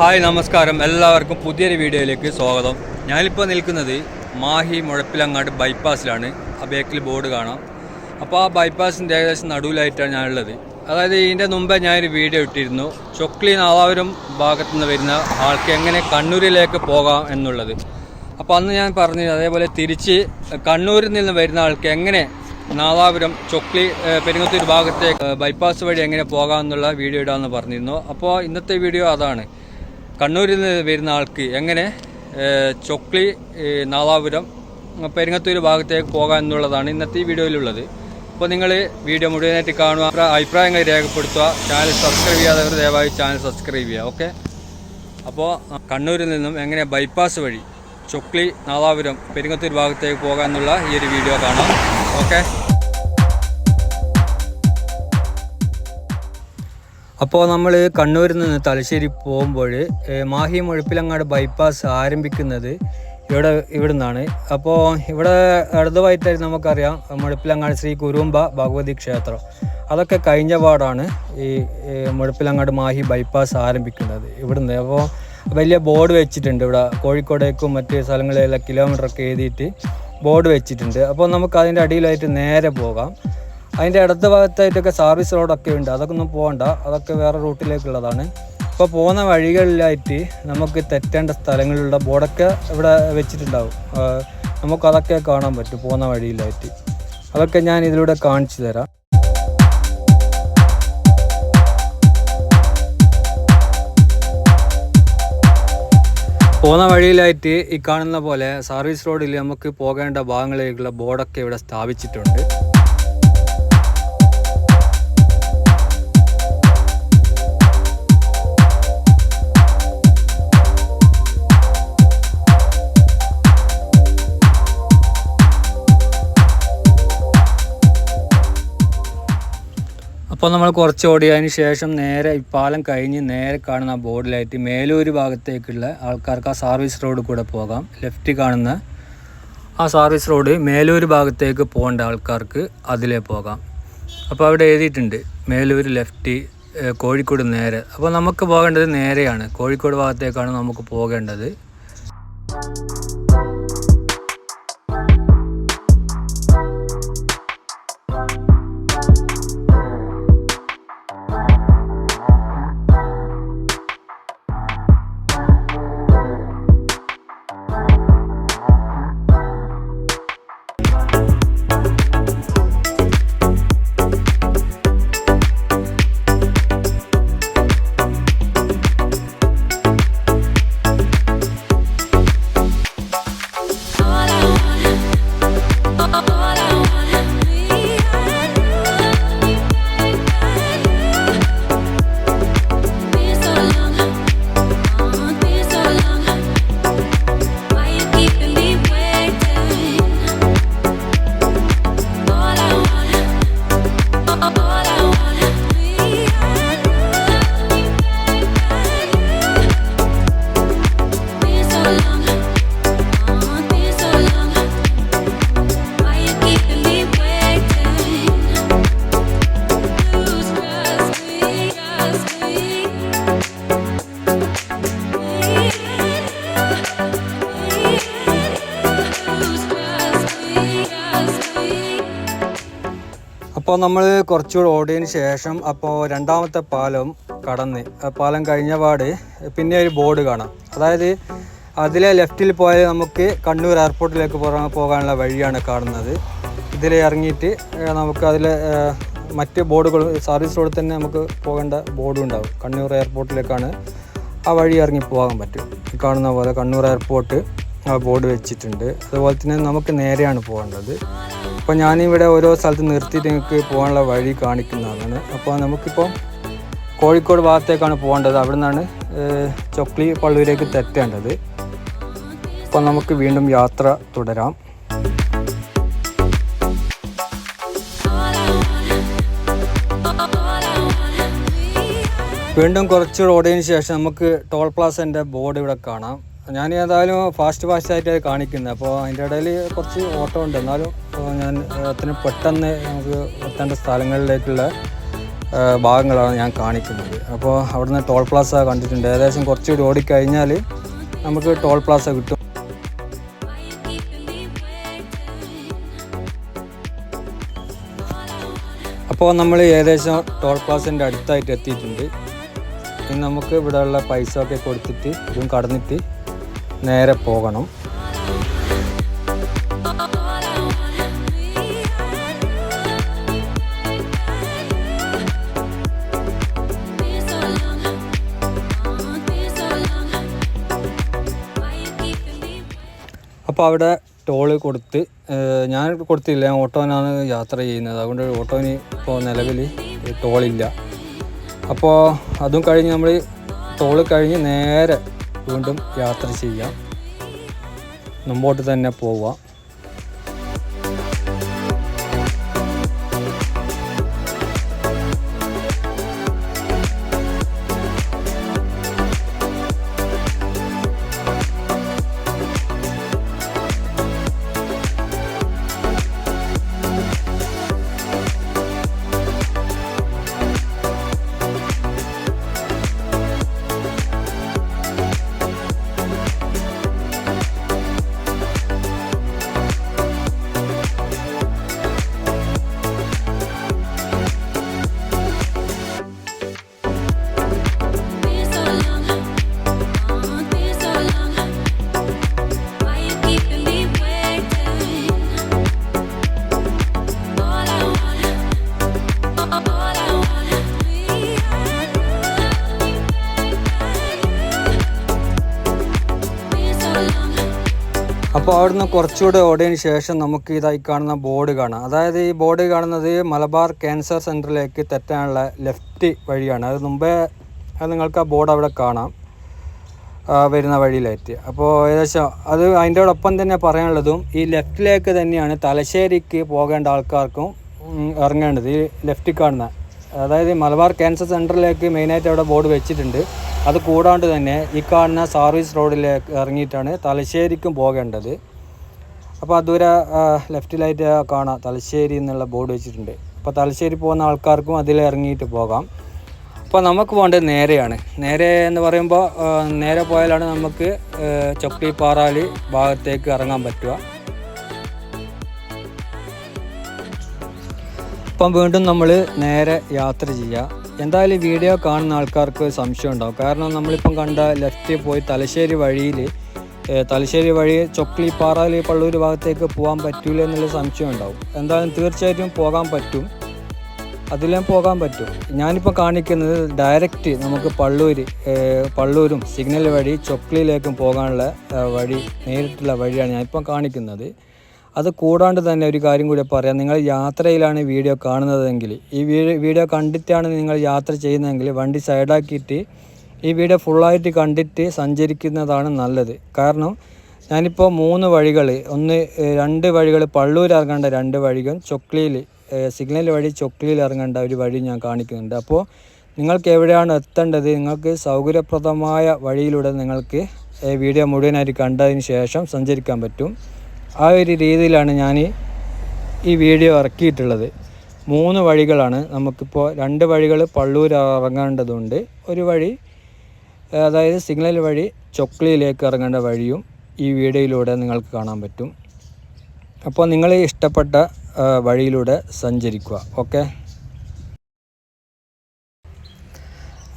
Hi നമസ്കാരം. എല്ലാവർക്കും പുതിയൊരു വീഡിയോയിലേക്ക് സ്വാഗതം. ഞാനിപ്പോൾ നിൽക്കുന്നത് മാഹി മുഴപ്പിലങ്ങാട് ബൈപ്പാസിലാണ്. ആ ബേക്കിൽ ബോർഡ് കാണാം. അപ്പോൾ ആ ബൈപ്പാസിന്റെ ഏകദേശം നടുവിലായിട്ടാണ് ഞാനുള്ളത്. അതായത് ഇതിന്റെ മുമ്പേ ഞാനൊരു വീഡിയോ ഇട്ടിരുന്നു. ചൊക്ലി നാളാവരം ഭാഗത്തു നിന്ന് വരുന്ന ആൾക്ക് എങ്ങനെ കണ്ണൂരിലേക്ക് പോകാം എന്നുള്ളത്. അപ്പോൾ അന്ന് ഞാൻ പറഞ്ഞു അതേപോലെ തിരിച്ച് കണ്ണൂരിൽ നിന്ന് വരുന്ന ആൾക്ക് എങ്ങനെ നാദാപുരം ചൊക്ലി പെരുങ്ങത്തൂർ ഭാഗത്തേക്ക് ബൈപ്പാസ് വഴി എങ്ങനെ പോകാം എന്നുള്ള വീഡിയോ ഇടാമെന്ന് പറഞ്ഞിരുന്നു. അപ്പോൾ ഇന്നത്തെ വീഡിയോ അതാണ്. കണ്ണൂരിൽ നിന്ന് വരുന്ന ആൾക്ക് എങ്ങനെ ചൊക്ലി നാളാപുരം പെരിങ്ങത്തൂർ ഭാഗത്തേക്ക് പോകാം എന്നുള്ളതാണ് ഇന്നത്തെ ഈ വീഡിയോയിലുള്ളത്. അപ്പോൾ നിങ്ങൾ വീഡിയോ മുഴുവനായിട്ട് കാണുക അഭിപ്രായങ്ങൾ രേഖപ്പെടുത്തുക ചാനൽ സബ്സ്ക്രൈബ് ചെയ്യാത്തവർ ദയവായി ചാനൽ സബ്സ്ക്രൈബ് ചെയ്യുക ഓക്കെ? അപ്പോൾ കണ്ണൂരിൽ നിന്നും എങ്ങനെ ബൈപ്പാസ് വഴി ചൊക്ലി നാദാപുരം പെരിങ്ങത്തൂർ ഭാഗത്തേക്ക് പോകാം എന്നുള്ള ഈ ഒരു വീഡിയോ കാണാം ഓക്കെ? അപ്പോൾ നമ്മൾ കണ്ണൂരിൽ നിന്ന് തലശ്ശേരി പോകുമ്പോൾ മാഹി മുഴപ്പിലങ്ങാട് ബൈപ്പാസ് ആരംഭിക്കുന്നത് ഇവിടെ ഇവിടെ നിന്നാണ് അപ്പോൾ ഇവിടെ ഇടതുവായിട്ടായി നമുക്കറിയാം മുഴപ്പിലങ്ങാട് ശ്രീ കുരുമ്പ ഭഗവതി ക്ഷേത്രം. അതൊക്കെ കഴിഞ്ഞ പാടാണ് ഈ മുഴപ്പിലങ്ങാട് മാഹി ബൈപ്പാസ് ആരംഭിക്കുന്നത് ഇവിടുന്ന്. അപ്പോൾ വലിയ ബോർഡ് വെച്ചിട്ടുണ്ട് ഇവിടെ. കോഴിക്കോടേക്കും മറ്റ് സ്ഥലങ്ങളിലെല്ലാം കിലോമീറ്ററൊക്കെ എഴുതിയിട്ട് ബോർഡ് വെച്ചിട്ടുണ്ട്. അപ്പോൾ നമുക്ക് അതിന്റെ അടിയിലായിട്ട് നേരെ പോകാം. അതിന്റെ ഇടത് ഭാഗത്തായിട്ടൊക്കെ സർവീസ് റോഡൊക്കെ ഉണ്ട്. അതൊക്കെ ഒന്നും പോകണ്ട അതൊക്കെ വേറെ റൂട്ടിലേക്കുള്ളതാണ് ഇപ്പോൾ പോകുന്ന വഴികളിലായിട്ട് നമുക്ക് തെറ്റേണ്ട സ്ഥലങ്ങളിലുള്ള ബോർഡൊക്കെ ഇവിടെ വെച്ചിട്ടുണ്ടാവും. നമുക്കതൊക്കെ കാണാൻ പറ്റും പോകുന്ന വഴിയിലായിട്ട്. അതൊക്കെ ഞാൻ ഇതിലൂടെ കാണിച്ചു തരാം. പോകുന്ന വഴിയിലായിട്ട് ഈ കാണുന്ന പോലെ സർവീസ് റോഡിൽ നമുക്ക് പോകേണ്ട ഭാഗങ്ങളിലേക്കുള്ള ബോർഡൊക്കെ ഇവിടെ സ്ഥാപിച്ചിട്ടുണ്ട്. അപ്പോൾ നമ്മൾ കുറച്ച് ഓടിയതിന് ശേഷം നേരെ ഈ പാലം കഴിഞ്ഞ് നേരെ കാണുന്ന ബോർഡിലായിട്ട് മേലൂര് ഭാഗത്തേക്കുള്ള ആൾക്കാർക്ക് ആ സർവീസ് റോഡ് കൂടെ പോകാം. ലെഫ്റ്റ് കാണുന്ന ആ സർവീസ് റോഡ് മേലൂര് ഭാഗത്തേക്ക് പോകേണ്ട ആൾക്കാർക്ക് അതിലേ പോകാം. അപ്പോൾ അവിടെ എഴുതിയിട്ടുണ്ട് മേലൂര് ലെഫ്റ്റ് കോഴിക്കോട് നേരെ. അപ്പോൾ നമുക്ക് പോകേണ്ടത് നേരെയാണ്. കോഴിക്കോട് ഭാഗത്തേക്കാണ് നമുക്ക് പോകേണ്ടത്. അപ്പോൾ നമ്മൾ കുറച്ചുകൂടെ ഓടിയതിന് ശേഷം അപ്പോൾ രണ്ടാമത്തെ പാലം കടന്ന് പാലം കഴിഞ്ഞ പാട് പിന്നെ ഒരു ബോർഡ് കാണാം. അതായത് അതിലെ ലെഫ്റ്റിൽ പോയാൽ നമുക്ക് കണ്ണൂർ എയർപോർട്ടിലേക്ക് പോകാനുള്ള വഴിയാണ് കാണുന്നത്. ഇതിൽ ഇറങ്ങിയിട്ട് നമുക്ക് അതിൽ മറ്റ് ബോർഡുകൾ സർവീസ് റോഡിൽ തന്നെ നമുക്ക് പോകേണ്ട ബോർഡും ഉണ്ടാവും. കണ്ണൂർ എയർപോർട്ടിലേക്കാണ് ആ വഴി ഇറങ്ങി പോകാൻ പറ്റും. കാണുന്ന പോലെ കണ്ണൂർ എയർപോർട്ട് ആ ബോർഡ് വെച്ചിട്ടുണ്ട്. അതുപോലെ തന്നെ നമുക്ക് നേരെയാണ് പോകേണ്ടത്. അപ്പോൾ ഞാനിവിടെ ഓരോ സ്ഥലത്ത് നിർത്തിയിട്ട് നിങ്ങൾക്ക് പോകാനുള്ള വഴി കാണിക്കുന്നതാണ്. അപ്പോൾ നമുക്കിപ്പോൾ കോഴിക്കോട് ഭാഗത്തേക്കാണ് പോകേണ്ടത്. അവിടെ നിന്നാണ് ചൊക്ലി പള്ളൂരേക്ക് തെറ്റേണ്ടത്. അപ്പോൾ നമുക്ക് വീണ്ടും യാത്ര തുടരാം. വീണ്ടും കുറച്ച് റോഡിന് ശേഷം നമുക്ക് ടോൾ പ്ലാസന്റെ ബോർഡ് ഇവിടെ കാണാം. ഞാൻ ഏതായാലും ഫാസ്റ്റ് ഫാസ്റ്റ് ആയിട്ട് അത് കാണിക്കുന്നത്. അപ്പോൾ അതിന്റെ ഇടയിൽ കുറച്ച് ഓട്ടോ ഉണ്ട്. എന്നാലും ഞാൻ അത്ര പെട്ടെന്ന് നമുക്ക് എത്തേണ്ട സ്ഥലങ്ങളിലേക്കുള്ള ഭാഗങ്ങളാണ് ഞാൻ കാണിക്കുന്നത്. അപ്പോൾ അവിടുന്ന് ടോൾ പ്ലാസ കണ്ടിട്ടുണ്ട്. ഏകദേശം കുറച്ചുകൂടി ഓടിക്കഴിഞ്ഞാൽ നമുക്ക് ടോൾ പ്ലാസ കിട്ടും? അപ്പോൾ നമ്മൾ ഏകദേശം ടോൾ പ്ലാസിന്റെ അടുത്തായിട്ട് എത്തിയിട്ടുണ്ട്. ഇനി നമുക്ക് ഇവിടെയുള്ള പൈസ ഒക്കെ കൊടുത്തിട്ട് ഇതും കടന്നിട്ട് നേരെ പോകണം. അപ്പോൾ അവിടെ ടോൾ കൊടുത്ത് ഞാൻ കൊടുത്തില്ല ഓട്ടോനാണ് യാത്ര ചെയ്യുന്നത്. അതുകൊണ്ട് ഓട്ടോന് ഇപ്പോൾ നിലവിൽ ടോളില്ല അപ്പോൾ അതും കഴിഞ്ഞ് നമ്മൾ ടോൾ കഴിഞ്ഞ് നേരെ വീണ്ടും യാത്ര ചെയ്യാം. മുമ്പോട്ട് തന്നെ പോവാം. അപ്പോൾ അവിടുന്ന് കുറച്ചുകൂടെ ഓടിയതിന് ശേഷം നമുക്ക് ഇതായി കാണുന്ന ബോർഡ് കാണാം. അതായത് ഈ ബോർഡ് കാണുന്നത് മലബാർ ക്യാൻസർ സെന്ററിലേക്ക് തെറ്റാനുള്ള ലെഫ്റ്റ് വഴിയാണ്. അത് മുമ്പേ നിങ്ങൾക്ക് ആ ബോർഡ് അവിടെ കാണാം. വരുന്ന വഴിയിലായിട്ട്. അപ്പോൾ ഏകദേശം അത് അതിന്റെ ഒപ്പം തന്നെ പറയാനുള്ളതും ഈ ലെഫ്റ്റിലേക്ക് തന്നെയാണ് തലശ്ശേരിക്ക് പോകേണ്ട ആൾക്കാർക്കും ഇറങ്ങേണ്ടത്. ഈ ലെഫ്റ്റിൽ കാണുന്ന അതായത് മലബാർ ക്യാൻസർ സെന്ററിലേക്ക് മെയിനായിട്ട് അവിടെ ബോർഡ് വെച്ചിട്ടുണ്ട്. അത് കൂടാണ്ട് തന്നെ ഈ കാണുന്ന സർവീസ് റോഡിലേക്ക് ഇറങ്ങിയിട്ടാണ് തലശ്ശേരിക്കും പോകേണ്ടത്. അപ്പോൾ അതുവരെ ലെഫ്റ്റിലായിട്ട് കാണാം. തലശ്ശേരി എന്നുള്ള ബോർഡ് വെച്ചിട്ടുണ്ട്. അപ്പോൾ തലശ്ശേരി പോകുന്ന ആൾക്കാർക്കും അതിൽ ഇറങ്ങിയിട്ട് പോകാം. അപ്പോൾ നമുക്ക് പോകേണ്ടത് നേരെയാണ്. നേരെ എന്ന് പറയുമ്പോൾ നേരെ പോയാലാണ് നമുക്ക് ചൊക്ലി പാറാലി ഭാഗത്തേക്ക് ഇറങ്ങാൻ പറ്റുക. അപ്പം വീണ്ടും നമ്മൾ നേരെ യാത്ര ചെയ്യുക എന്തായാലും വീഡിയോ കാണുന്ന ആൾക്കാർക്ക് സംശയം ഉണ്ടാവും. കാരണം നമ്മളിപ്പം കണ്ട ലെഫ്റ്റ് പോയി തലശ്ശേരി വഴിയിൽ തലശ്ശേരി വഴി ചൊക്ലി പാറാലി പള്ളൂർ ഭാഗത്തേക്ക് പോകാൻ പറ്റൂല എന്നുള്ള സംശയം ഉണ്ടാവും. എന്തായാലും തീർച്ചയായിട്ടും പോകാൻ പറ്റും. അതിലും പോകാൻ പറ്റും. ഞാനിപ്പോൾ കാണിക്കുന്നത് ഡയറക്റ്റ് നമുക്ക് പള്ളൂർ പള്ളൂരും സിഗ്നൽ വഴി ചൊക്ലിയിലേക്കും പോകാനുള്ള വഴി നേരിട്ടുള്ള വഴിയാണ് ഞാനിപ്പം കാണിക്കുന്നത്. അത് കൂടാണ്ട് തന്നെ ഒരു കാര്യം കൂടി പറയാം. നിങ്ങൾ യാത്രയിലാണ് വീഡിയോ കാണുന്നതെങ്കിൽ ഈ വീഡിയോ കണ്ടിട്ടാണ് നിങ്ങൾ യാത്ര ചെയ്യുന്നതെങ്കിൽ വണ്ടി സൈഡാക്കിയിട്ട് ഈ വീഡിയോ ഫുള്ളായിട്ട് കണ്ടിട്ട് സഞ്ചരിക്കുന്നതാണ് നല്ലത്. കാരണം ഞാനിപ്പോൾ മൂന്ന് വഴികൾ ഒന്ന് രണ്ട് വഴികൾ പള്ളൂർ ഇറങ്ങേണ്ട രണ്ട് വഴികൾ ചൊക്ലിയിൽ സിഗ്നൽ വഴി ചൊക്ലിയിൽ ഇറങ്ങേണ്ട ഒരു വഴി ഞാൻ കാണിക്കുന്നുണ്ട്. അപ്പോൾ നിങ്ങൾക്ക് എവിടെയാണ് എത്തേണ്ടത്? നിങ്ങൾക്ക് സൗകര്യപ്രദമായ വഴിയിലൂടെ നിങ്ങൾക്ക് വീഡിയോ മുഴുവനായിട്ട് കണ്ടതിന് ശേഷം സഞ്ചരിക്കാൻ പറ്റും. ആ ഒരു രീതിയിലാണ് ഞാൻ ഈ വീഡിയോ ഇറക്കിയിട്ടുള്ളത്. മൂന്ന് വഴികളാണ് നമുക്കിപ്പോൾ രണ്ട് വഴികൾ പള്ളൂർ ഇറങ്ങേണ്ടതുണ്ട്. ഒരു വഴി അതായത് സിഗ്നൽ വഴി ചൊക്ലിയിലേക്ക് ഇറങ്ങേണ്ട വഴിയും ഈ വീഡിയോയിലൂടെ നിങ്ങൾക്ക് കാണാൻ പറ്റും. അപ്പോൾ നിങ്ങൾ ഇഷ്ടപ്പെട്ട വഴിയിലൂടെ സഞ്ചരിക്കുക. ഓക്കെ?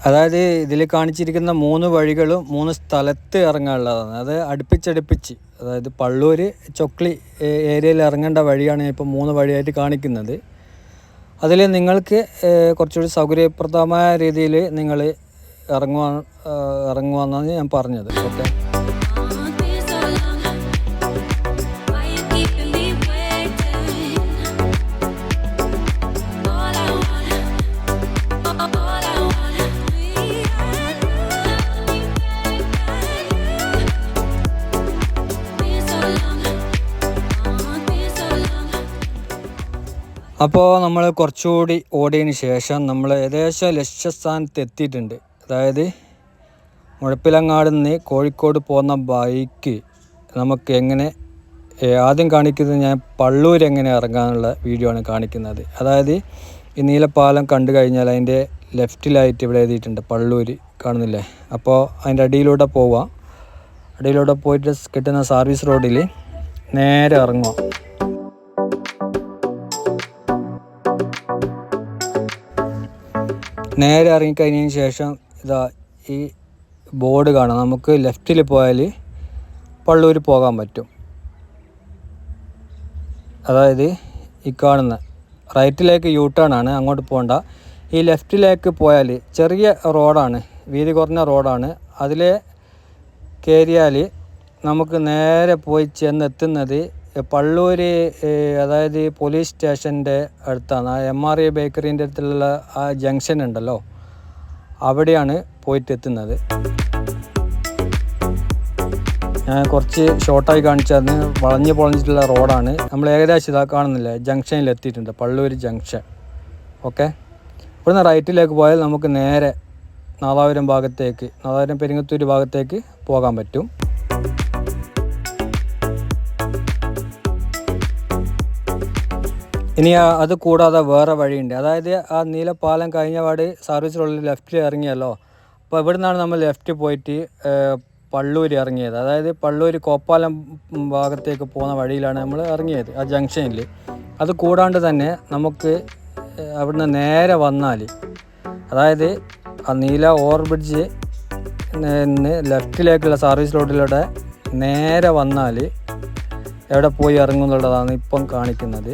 അതായത് ഇതിൽ കാണിച്ചിരിക്കുന്ന മൂന്ന് വഴികളും മൂന്ന് സ്ഥലത്ത് ഇറങ്ങാനുള്ളതാണ്. അത് അടുപ്പിച്ചടുപ്പിച്ച് അതായത് പള്ളൂർ ചൊക്ലി ഏരിയയിൽ ഇറങ്ങേണ്ട വഴിയാണ് ഇപ്പോൾ മൂന്ന് വഴിയായിട്ട് കാണിക്കുന്നത്. അതിൽ നിങ്ങൾക്ക് കുറച്ചുകൂടി സൗകര്യപ്രദമായ രീതിയിൽ നിങ്ങൾ ഇറങ്ങുവാ ഇറങ്ങുവാന്നാണ് ഞാൻ പറഞ്ഞത്. ഓക്കെ. അപ്പോൾ നമ്മൾ കുറച്ചുകൂടി ഓടിയതിന് ശേഷം നമ്മൾ ഏകദേശം ലക്ഷ്യസ്ഥാനത്ത് എത്തിയിട്ടുണ്ട് അതായത് മുഴപ്പിലങ്ങാട് നിന്ന് കോഴിക്കോട് പോകുന്ന ബൈക്ക് നമുക്ക് എങ്ങനെ ആദ്യം കാണിക്കുന്നത് ഞാൻ പള്ളൂർ എങ്ങനെ ഇറങ്ങാനുള്ള വീഡിയോ ആണ് കാണിക്കുന്നത്. അതായത് ഈ നീലപ്പാലം കണ്ടു കഴിഞ്ഞാൽ അതിന്റെ ലെഫ്റ്റിലായിട്ട് ഇവിടെ എഴുതിയിട്ടുണ്ട് പള്ളൂർ കാണുന്നില്ലേ? അപ്പോൾ അതിന്റെ അടിയിലൂടെ പോവാം. അടിയിലൂടെ പോയിട്ട് കിട്ടുന്ന സർവീസ് റോഡിൽ നേരെ ഇറങ്ങുക നേരെ ഇറങ്ങിക്കഴിഞ്ഞതിന് ശേഷം ഇതാ ഈ ബോർഡ് കാണാം. നമുക്ക് ലെഫ്റ്റിൽ പോയാൽ പള്ളൂർ പോകാൻ പറ്റും. അതായത് ഈ കാണുന്ന റൈറ്റിലേക്ക് യൂ ടേൺ ആണ് അങ്ങോട്ട് പോകണ്ട. ഈ ലെഫ്റ്റിലേക്ക് പോയാൽ ചെറിയ റോഡാണ് വീതി കുറഞ്ഞ റോഡാണ്. അതിലെ കയറിയാൽ നമുക്ക് നേരെ പോയി ചെന്നെത്തുന്നത് പള്ളൂർ അതായത് പോലീസ് സ്റ്റേഷന്റെ അടുത്താണ്. ആ എം ആർ ഐ ബേക്കറിന്റെ അടുത്തുള്ള ആ ജംഗ്ഷൻ ഉണ്ടല്ലോ. അവിടെയാണ് പോയിട്ട് എത്തുന്നത് ഞാൻ കുറച്ച് ഷോർട്ടായി കാണിച്ചതെന്ന് വളഞ്ഞ് പൊളഞ്ഞിട്ടുള്ള റോഡാണ്. നമ്മൾ ഏകദേശം ഇതാ കാണുന്നില്ല? ജംഗ്ഷനിൽ എത്തിയിട്ടുണ്ട്. പള്ളൂർ ജംഗ്ഷൻ. ഓക്കെ? ഇവിടുന്ന് റൈറ്റിലേക്ക് പോയാൽ നമുക്ക് നേരെ നാദാപുരം ഭാഗത്തേക്ക് നാദാപുരം പെരിങ്ങത്തൂർ ഭാഗത്തേക്ക് പോകാൻ പറ്റും. ഇനി അത് കൂടാതെ വേറെ വഴിയുണ്ട്. അതായത് ആ നീലപ്പാലം കഴിഞ്ഞ പാട് സർവീസ് റോഡിൽ ലെഫ്റ്റിൽ ഇറങ്ങിയല്ലോ. അപ്പോൾ ഇവിടെ നിന്നാണ് നമ്മൾ ലെഫ്റ്റ് പോയിട്ട് പള്ളൂർ ഇറങ്ങിയത്. അതായത് പള്ളൂര് കോപ്പാലം ഭാഗത്തേക്ക് പോകുന്ന വഴിയിലാണ് നമ്മൾ ഇറങ്ങിയത് ആ ജംഗ്ഷനിൽ അത് കൂടാണ്ട് തന്നെ നമുക്ക് അവിടുന്ന് നേരെ വന്നാൽ അതായത് ആ നീല ഓവർ ബ്രിഡ്ജ് നിന്ന് ലെഫ്റ്റിലേക്കുള്ള സർവീസ് റോഡിലൂടെ നേരെ വന്നാൽ എവിടെ പോയി ഇറങ്ങും എന്നുള്ളതാണ് ഇപ്പം കാണിക്കുന്നത്.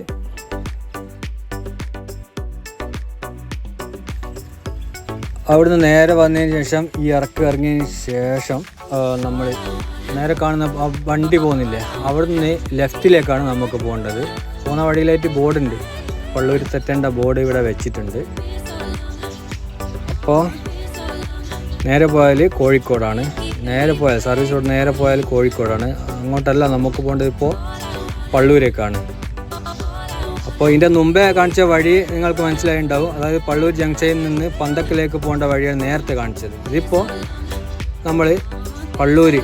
അവിടുന്ന് നേരെ വന്നതിന് ശേഷം ഈ ഇറക്കം ഇറങ്ങിയതിന് ശേഷം നമ്മൾ നേരെ കാണുന്ന വണ്ടി പോകുന്നില്ലേ അവിടുന്ന് ലെഫ്റ്റിലേക്കാണ് നമുക്ക് പോകേണ്ടത്. പോകുന്ന വഴിയിലായിട്ട് ബോർഡുണ്ട്. പള്ളൂർ തെറ്റേണ്ട ബോർഡ് ഇവിടെ വെച്ചിട്ടുണ്ട്. അപ്പോൾ നേരെ പോയാൽ കോഴിക്കോടാണ്. നേരെ പോയാൽ സർവീസ് റോഡ് നേരെ പോയാൽ കോഴിക്കോടാണ്. അങ്ങോട്ടല്ല നമുക്ക് പോകേണ്ടത് ഇപ്പോൾ പള്ളൂരേക്കാണ് അപ്പോൾ ഇതിന്റെ മുമ്പേ കാണിച്ച വഴി നിങ്ങൾക്ക് മനസ്സിലായി ഉണ്ടാവും അതായത് പള്ളൂർ ജംഗ്ഷനിൽ നിന്ന് പന്തക്കിലേക്ക് പോകേണ്ട വഴിയാണ് നേരത്തെ കാണിച്ചത്. ഇതിപ്പോൾ നമ്മൾ പള്ളൂർ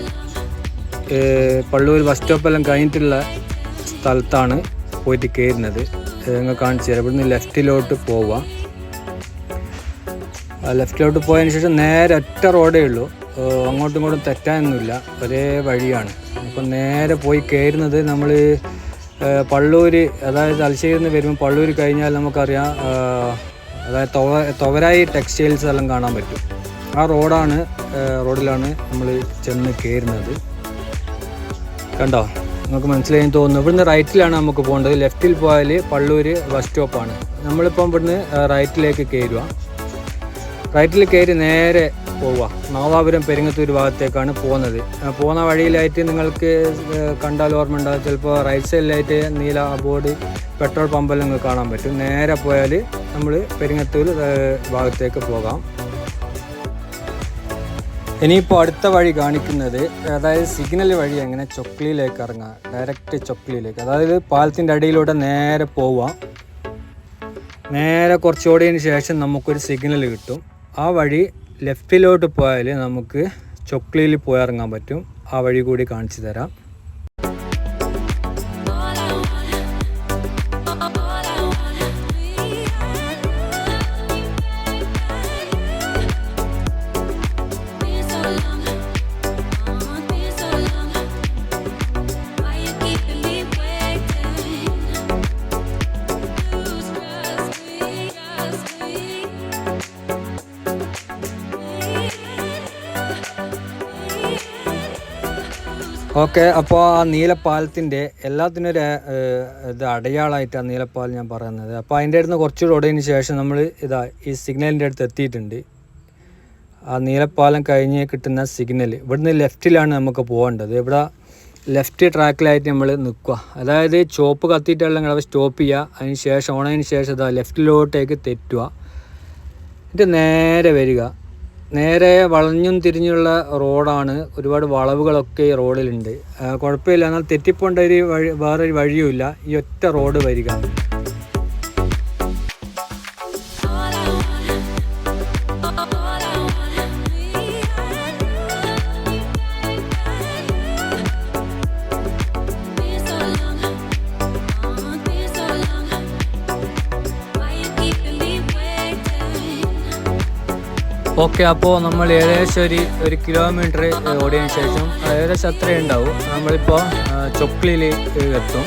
പള്ളൂർ ബസ് സ്റ്റോപ്പെല്ലാം കഴിഞ്ഞിട്ടുള്ള സ്ഥലത്താണ് പോയിട്ട് കയറുന്നത്. നിങ്ങൾ കാണിച്ചു തരാം. ഇവിടുന്ന് ലെഫ്റ്റിലോട്ട് പോവാം. ആ ലെഫ്റ്റിലോട്ട് പോയതിന് ശേഷം നേരെ ഒറ്റ റോഡേ ഉള്ളൂ. അങ്ങോട്ടും ഇങ്ങോട്ടും തെറ്റാനൊന്നുമില്ല. ഒരേ വഴിയാണ്. അപ്പം നേരെ പോയി കയറുന്നത് നമ്മൾ പള്ളൂര് അതായത് തലശ്ശേരി നിന്ന് വരുമ്പോൾ പള്ളൂര് കഴിഞ്ഞാൽ നമുക്കറിയാം അതായത് തൊവ തൊവരായി ടെക്സ്റ്റൈൽസ് എല്ലാം കാണാൻ പറ്റും. ആ റോഡാണ് റോഡിലാണ് നമ്മൾ ചെന്ന് കയറുന്നത്. കണ്ടോ? നമുക്ക് മനസ്സിലായി തോന്നുന്നു. ഇവിടുന്ന് റൈറ്റിലാണ് നമുക്ക് പോകേണ്ടത്. ലെഫ്റ്റിൽ പോയാൽ പള്ളൂര് ബസ് സ്റ്റോപ്പാണ് നമ്മളിപ്പം ഇവിടുന്ന് റൈറ്റിലേക്ക് കയറുക റൈറ്റിൽ കയറി നേരെ പോവുക. നാദാപുരം പെരിങ്ങത്തൂർ ഭാഗത്തേക്കാണ് പോകുന്നത്. പോകുന്ന വഴിയിലായിട്ട് നിങ്ങൾക്ക് കണ്ടാൽ ഓർമ്മ ഉണ്ടാകും ചിലപ്പോൾ റൈറ്റ് സൈഡിലായിട്ട് നീല ബോർഡ് പെട്രോൾ പമ്പെല്ലാം നിങ്ങൾക്ക് കാണാൻ പറ്റും. നേരെ പോയാൽ നമ്മൾ പെരിങ്ങത്തൂർ ഭാഗത്തേക്ക് പോകാം. ഇനിയിപ്പോൾ അടുത്ത വഴി കാണിക്കുന്നത് അതായത് സിഗ്നൽ വഴി അങ്ങനെ ചൊക്ലിയിലേക്ക് ഇറങ്ങുക ഡയറക്റ്റ് ചൊക്ലിയിലേക്ക് അതായത് പാലത്തിന്റെ അടിയിലൂടെ നേരെ പോവാം. നേരെ കുറച്ച് ഓടിയതിന് ശേഷം നമുക്കൊരു സിഗ്നൽ കിട്ടും. ആ വഴി ലെഫ്റ്റിലോട്ട് പോയാൽ നമുക്ക് ചൊക്ലിയിൽ പോയി ഇറങ്ങാൻ പറ്റും. ആ വഴി കൂടി കാണിച്ചു തരാം. ഓക്കെ അപ്പോൾ ആ നീലപ്പാലത്തിന്റെ എല്ലാത്തിനും ഒരു ഇത് അടയാളമായിട്ട് ആ നീലപ്പാൽ ഞാൻ പറയുന്നത്. അപ്പോൾ അതിന്റെ അടുത്ത് കുറച്ച് റോഡിന് ശേഷം നമ്മൾ ഇതാ ഈ സിഗ്നലിന്റെ അടുത്ത് എത്തിയിട്ടുണ്ട്. ആ നീലപ്പാലം കഴിഞ്ഞ് കിട്ടുന്ന സിഗ്നൽ. ഇവിടുന്ന് ലെഫ്റ്റിലാണ് നമുക്ക് പോകേണ്ടത്. ഇവിടെ ലെഫ്റ്റ് ട്രാക്കിലായിട്ട് നമ്മൾ നിൽക്കുക. അതായത് ചോപ്പ് കത്തിയിട്ടുള്ള നിങ്ങൾ സ്റ്റോപ്പ് ചെയ്യുക. അതിന് ശേഷം ഓണതിന് ശേഷം ഇതാ ലെഫ്റ്റിലോട്ടേക്ക് തെറ്റുക. എന്നിട്ട് നേരെ വരിക. നേരെ വളഞ്ഞും തിരിഞ്ഞുള്ള റോഡാണ്. ഒരുപാട് വളവുകളൊക്കെ ഈ റോഡിലുണ്ട്. കുഴപ്പമില്ല. എന്നാൽ തെറ്റിപ്പോണ്ട ഒരു വഴി വേറൊരു വഴിയുമില്ല. ഈ ഒറ്റ റോഡ് വരിക. ഓക്കെ അപ്പോൾ നമ്മൾ ഏകദേശം ഒരു ഒരു കിലോമീറ്റർ ഓടിയതിന് ശേഷം ഏകദേശം അത്രയുണ്ടാവും നമ്മളിപ്പോൾ ചൊക്ലിയിൽ എത്തും.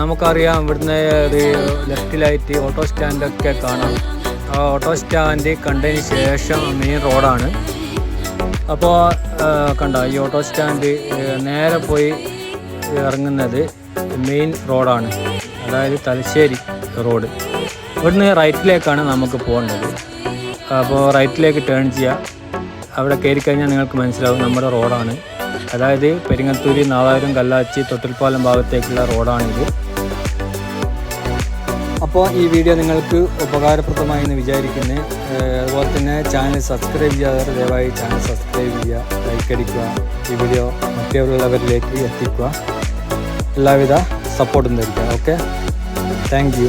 നമുക്കറിയാം ഇവിടുന്ന് ഒരു ലെഫ്റ്റിലായിട്ട് ഓട്ടോ സ്റ്റാൻഡൊക്കെ കാണാം. ആ ഓട്ടോ സ്റ്റാൻഡ് കണ്ടതിന് ശേഷം മെയിൻ റോഡാണ് അപ്പോൾ കണ്ട ഈ ഓട്ടോ സ്റ്റാൻഡ് നേരെ പോയി ഇറങ്ങുന്നത് മെയിൻ റോഡാണ് അതായത് തലശ്ശേരി റോഡ് ഇവിടുന്ന് റൈറ്റിലേക്കാണ് നമുക്ക് പോകേണ്ടത്. അപ്പോൾ റൈറ്റിലേക്ക് ടേൺ ചെയ്യുക അവിടെ കയറി കഴിഞ്ഞാൽ നിങ്ങൾക്ക് മനസ്സിലാവും നമ്മുടെ റോഡാണ്. അതായത് പെരിങ്ങത്തൂരി നാളായിരം കല്ലാച്ചി തൊട്ടിൽപ്പാലം ഭാഗത്തേക്കുള്ള റോഡാണിത്. അപ്പോൾ ഈ വീഡിയോ നിങ്ങൾക്ക് ഉപകാരപ്രദമായി എന്ന് വിചാരിക്കുന്നു. അതുപോലെ തന്നെ ചാനൽ സബ്സ്ക്രൈബ് ചെയ്യാതെ ദയവായി ചാനൽ സബ്സ്ക്രൈബ് ചെയ്യുക ലൈക്ക് അടിക്കുക ഈ വീഡിയോ മറ്റുള്ളവരിലേക്ക് എത്തിക്കുക. എല്ലാവിധ സപ്പോർട്ടും തരിക ഓക്കെ താങ്ക്